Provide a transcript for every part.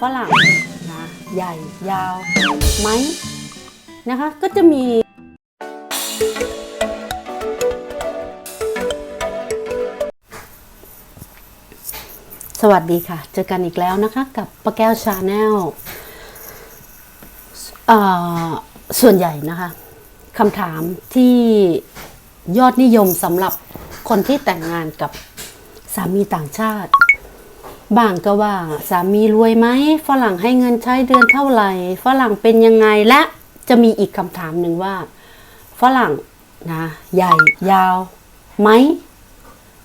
ฝรั่งนะใหญ่ยาวไหมนะคะ ก็จะมีสวัสดีค่ะ เจอกันอีกแล้วนะคะ กับป้าแก้วชาแนลส่วนใหญ่นะคะคำถามที่ยอดนิยมสำหรับคนที่แต่งงานกับสามีต่างชาติ บางก็ว่า สามีรวยไหมฝรั่งให้เงินใช้เดือนเท่าไหร่ฝรั่งเป็นยังไงและจะมีอีกคำถามหนึ่งว่า ฝรั่งนะใหญ่ยาวไหม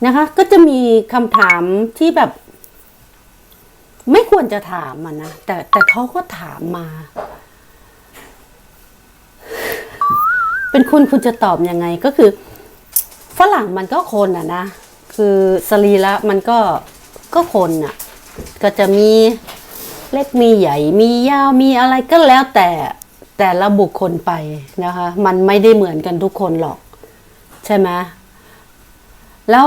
นะคะ ก็จะมีคำถามที่แบบ ไม่ควรจะถามมันนะแต่แต่เขาก็ถามมา เป็นคุณคุณจะตอบยังไงก็คือ ฝรั่งมันก็คนอะนะ คือสรีระมันก็ก็คนอะ ก็จะมีเล็กมีใหญ่มียาวมีอะไรก็แล้วแต่แต่ละบุคคลไปนะคะ มันไม่ได้เหมือนกันทุกคนหรอก ใช่ไหมแล้ว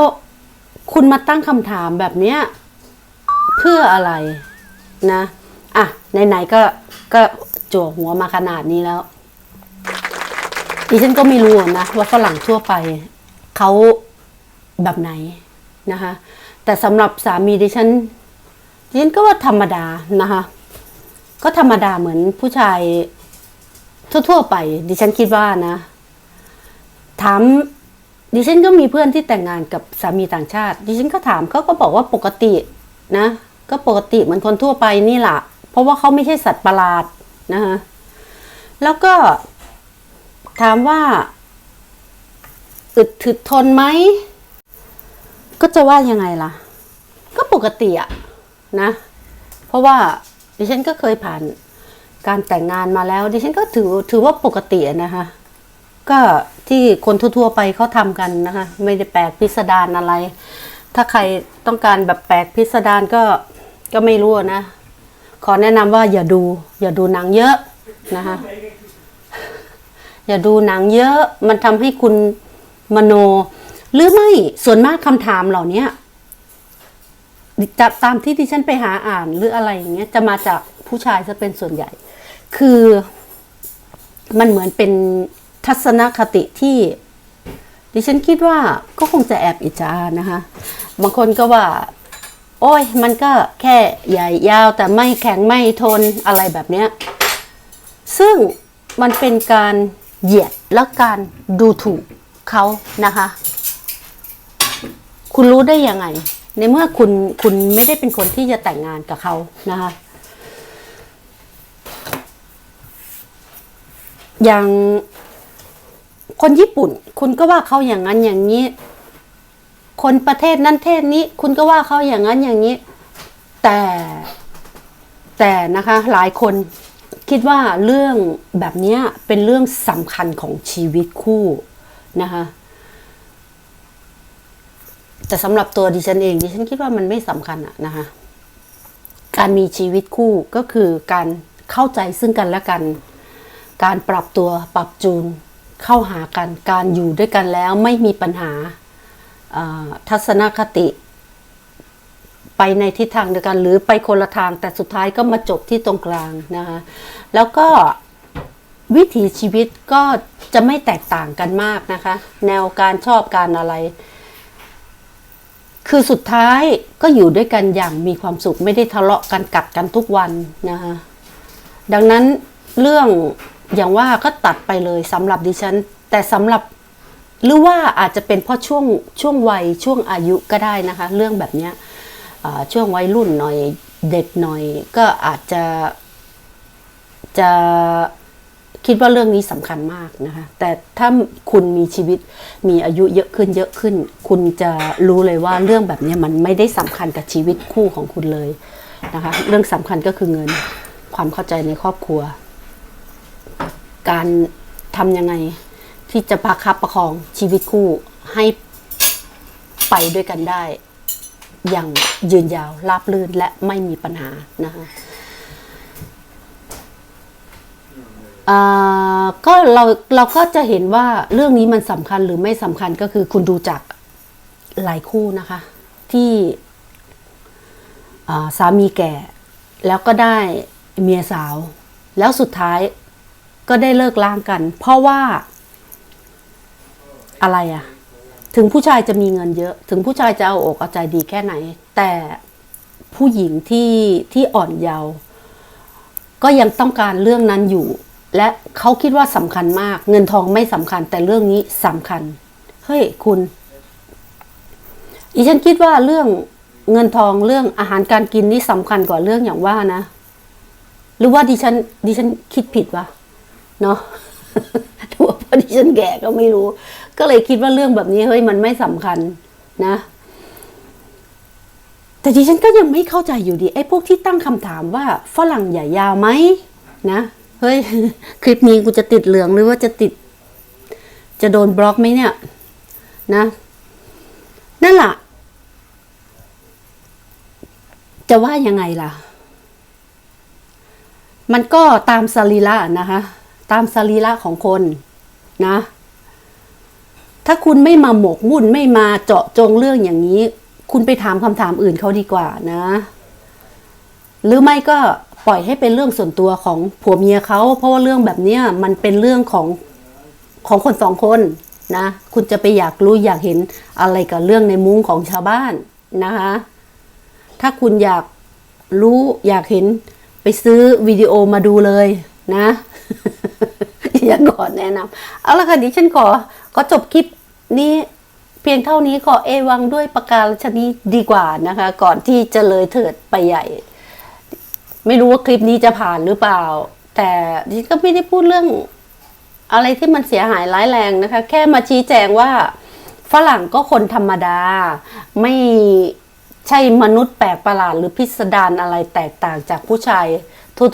คุณมาตั้งคำถามแบบเนี้ยเพื่ออะไรนะอะไหนๆก็ก็จั่วหัวมาขนาดนี้แล้วดิฉันก็ไม่รู้นะว่าฝรั่งทั่วไปเขาแบบไหนนะคะ แต่สำหรับสามีดิฉัน ดิฉันก็ว่าธรรมดานะคะ ก็ธรรมดาเหมือนผู้ชายทั่วๆไป ดิฉันคิดว่านะ ถาม ดิฉันก็มีเพื่อนที่แต่งงานกับสามีต่างชาติ ดิฉันก็ถามเขาก็บอกว่าปกตินะ ก็ปกติเหมือนคนทั่วไปนี่แหละเพราะว่าเขาไม่ใช่สัตว์ประหลาดนะคะแล้วก็ถามว่า อึดถึดทนไหม ก็จะว่ายังไงล่ะ ก็ปกติอะ นะ เพราะว่าดิฉันก็เคยผ่านการแต่งงานมาแล้ว ดิฉันก็ถือถือว่าปกตินะคะ ก็ที่คนทั่วๆไปเขาทำกันนะคะ ไม่ได้แปลกพิสดารอะไร ถ้าใครต้องการแบบแปลกพิสดารก็ก็ไม่รู้นะ ขอแนะนำว่าอย่าดู อย่าดูหนังเยอะนะคะอย่าดูหนังเยอะ มันทำให้คุณมโน หรือไม่ส่วนมากคำถามเหล่านี้ จะตามที่ที่ฉันไปหาอ่านหรืออะไรอย่างเงี้ยจะมาจากผู้ชายจะเป็นส่วนใหญ่ คือมันเหมือนเป็นทัศนคติที่ ดิฉันคิดว่าก็คงจะแอบอิจฉานะคะ บางคนก็ว่า โอ้ย มันก็แค่ใหญ่ยาวแต่ไม่แข็งไม่ทนอะไรแบบเนี้ย ซึ่งมันเป็นการเหยียดและการดูถูกเขานะคะ คุณรู้ได้ยังไง ในเมื่อคุณคุณไม่ได้เป็นคนที่จะแต่งงานกับเขานะคะอย่างคนญี่ปุ่น คุณก็ว่าเขาอย่างนั้นอย่างนี้ คนประเทศนั้นเทศนี้ คุณก็ว่าเขาอย่างนั้นอย่างนี้ แต่แต่นะคะหลายคนคิดว่าเรื่องแบบนี้เป็นเรื่องสำคัญของชีวิตคู่นะคะ แต่สำหรับตัวดิฉันเองดิฉันคิดว่ามันไม่สำคัญอะนะคะ การมีชีวิตคู่ก็คือการเข้าใจซึ่งกันและกัน การปรับตัวปรับจูนเข้าหากัน การอยู่ด้วยกันแล้วไม่มีปัญหาอ่าทัศนคติ ไปในทิศทางเดียวกัน หรือไปคนละทางแต่สุดท้ายก็มาจบที่ตรงกลางนะคะแล้วก็วิถีชีวิตก็จะไม่แตกต่างกันมากนะคะ แนวการชอบการอะไร คือสุดท้ายก็อยู่ด้วยกันอย่างมีความสุขไม่ได้ทะเลาะกันกัดกันทุกวันนะคะดังนั้นเรื่องอย่างว่าก็ตัดไปเลยสำหรับดิฉัน แต่สำหรับหรือว่าอาจจะเป็นเพราะช่วงช่วงวัยช่วงอายุก็ได้นะคะ เรื่องแบบเนี้ยช่วงวัยรุ่นหน่อยเด็กหน่อย ก็อาจจะจะ คิดว่าเรื่องนี้สำคัญมากนะคะ แต่ถ้าคุณมีชีวิตมีอายุเยอะขึ้นเยอะขึ้น คุณจะรู้เลยว่าเรื่องแบบนี้มันไม่ได้สำคัญกับชีวิตคู่ของคุณเลยนะคะ เรื่องสำคัญก็คือเงินความเข้าใจในครอบครัว การทำยังไงที่จะประคับประคองชีวิตคู่ให้ไปด้วยกันได้ อย่างยืนยาวราบรื่นและไม่มีปัญหานะคะอ่า ก็เราเราก็จะเห็นว่าเรื่องนี้มันสำคัญหรือไม่สำคัญก็คือคุณดูจากหลายคู่นะคะ ที่อ่าสามีแก่ แล้วก็ได้เมียสาว แล้วสุดท้ายก็ได้เลิกล้างกัน เพราะว่าอะไรอะถึงผู้ชายจะมีเงินเยอะ ถึงผู้ชายจะเอาอกเอาใจดีแค่ไหน แต่ผู้หญิงที่ที่อ่อนเยาว์ก็ยังต้องการเรื่องนั้นอยู่ และเขาคิดว่าสำคัญมาก เงินทองไม่สำคัญ แต่เรื่องนี้สำคัญ เฮ้ยคุณอีฉันคิดว่าเรื่องเงินทองเรื่องอาหารการกินนี่สำคัญกว่าเรื่องอย่างว่านะ หรือว่าดิฉันดิฉันคิดผิดวะเนาะหรือว่าพราะดิฉันแก่ก็ไม่รู้ ก็เลยคิดว่าเรื่องแบบนี้เฮ้ยมันไม่สำคัญนะ แต่ดิฉันก็ยังไม่เข้าใจอยู่ดีไอ้พวกที่ตั้งคำถามว่าฝรั่งใหญ่ยาวไหมนะ เฮ้ย คลิปนี้กูจะติดเหลืองหรือว่าจะติด จะโดนบล็อกไหมเนี่ย นะ นั่นแหละจะว่ายังไงล่ะ มันก็ตามสรีระนะคะ ตามสรีระของคนนะ ถ้าคุณไม่มาหมกมุ่นไม่มาเจาะจงเรื่องอย่างนี้ คุณไปถามคำถามอื่นเขาดีกว่านะ หรือไม่ก็ ปล่อยให้เป็นเรื่องส่วนตัวของผัวเมียเขาเพราะว่าเรื่องแบบเนี้ยมันเป็นเรื่องของของคนสองคนนะ คุณจะไปอยากรู้อยากเห็นอะไรกับเรื่องในมุ้งของชาวบ้านนะคะ ถ้าคุณอยากรู้อยากเห็นไปซื้อวิดีโอมาดูเลยนะอย่างก่อนแนะนำเอาละค่ะดิฉันขอขอจบคลิปนี้เพียงเท่านี้ขอเอวังด้วยประกาศชนีดีกว่านะคะ ก่อนที่จะเลยเถิดไปใหญ่ ไม่รู้ว่าคลิปนี้จะผ่านหรือเปล่า แต่ดิฉันก็ไม่ได้พูดเรื่อง อะไรที่มันเสียหายร้ายแรงนะคะ แค่มาชี้แจงว่าฝรั่งก็คนธรรมดา ไม่ใช่มนุษย์แปลกประหลาดหรือพิสดารอะไรแตกต่างจากผู้ชาย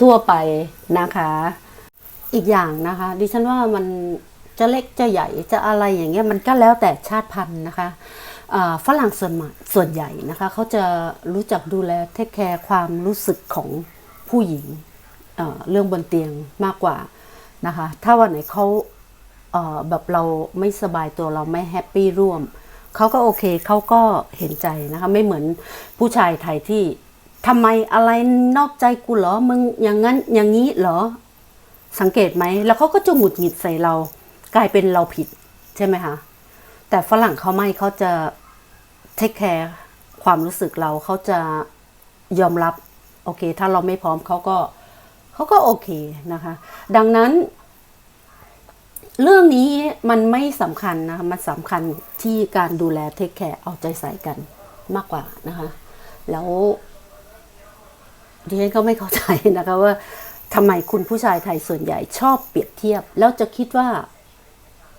ทั่ว ๆ ไปนะคะ อีกอย่างนะคะ ดิฉันว่ามันจะเล็กจะใหญ่จะอะไรอย่างเงี้ยมันก็แล้วแต่ชาติพันธุ์นะคะฝรั่งส่วนส่วนใหญ่นะคะเขาจะรู้จักดูแลเทคแคร์ความรู้สึกของ ผู้หญิงเเรื่องบนเตียงมากกว่านะคะ ถ้าวันไหนเขาเแบบเราไม่สบายตัวเราไม่แฮปปี้ร่วมเขาก็โอเคเขาก็เห็นใจนะคะ ไม่เหมือนผู้ชายไทยที่ทำไมอะไรนอกใจกูเหรอมึงอย่างนั้นอย่างนี้เหรอสังเกตไหมแล้วเขาก็จะหงุดหงิดใส่เรา กลายเป็นเราผิดใช่ไหมคะแต่ฝรั่งเขาไม่เขาจะเทคแคร์ความรู้สึกเราเขาจะยอมรับ โอเค ถ้าเราไม่พร้อมเขาก็เขาก็โอเคนะคะ ดังนั้น เรื่องนี้มันไม่สำคัญนะคะมันสำคัญที่การดูแลเทคแคร์เอาใจใส่กันมากกว่านะคะ แล้วดิฉันก็ไม่เข้าใจนะคะว่าทำไมคุณผู้ชายไทยส่วนใหญ่ชอบเปรียบเทียบ แล้วจะคิดว่า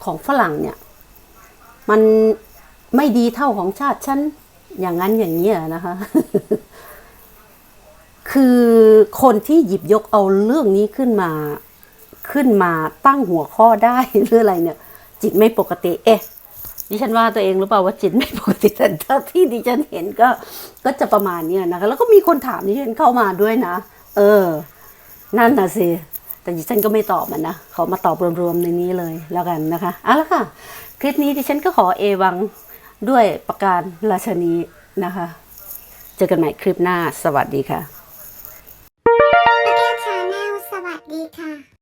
ของฝรั่งเนี่ย มันไม่ดีเท่าของชาติฉันอย่างนั้นอย่างนี้นะคะ คือคนที่หยิบยกเอาเรื่องนี้ขึ้นมาขึ้นมาตั้งหัวข้อได้หรืออะไรเนี่ย จิตไม่ปกติเอ๊ะดิฉันว่าตัวเองหรือเปล่าว่าจิตไม่ปกติแต่าที่ดิฉันเห็นก็ก็จะประมาณเนี้ยนะคะ แล้วก็มีคนถามดิฉันเข้ามาด้วยนะ เออ นั่นน่ะสิแต่ดิฉันก็ไม่ตอบมันนะขอมาตอบรวมๆในนี้เลยแล้วกันนะคะเอาละค่ะ คลิปนี้ดิฉันก็ขอเอวังด้วยประการราชนีนะคะ เจอกันใหม่คลิปหน้า สวัสดีค่ะ ดีค่ะ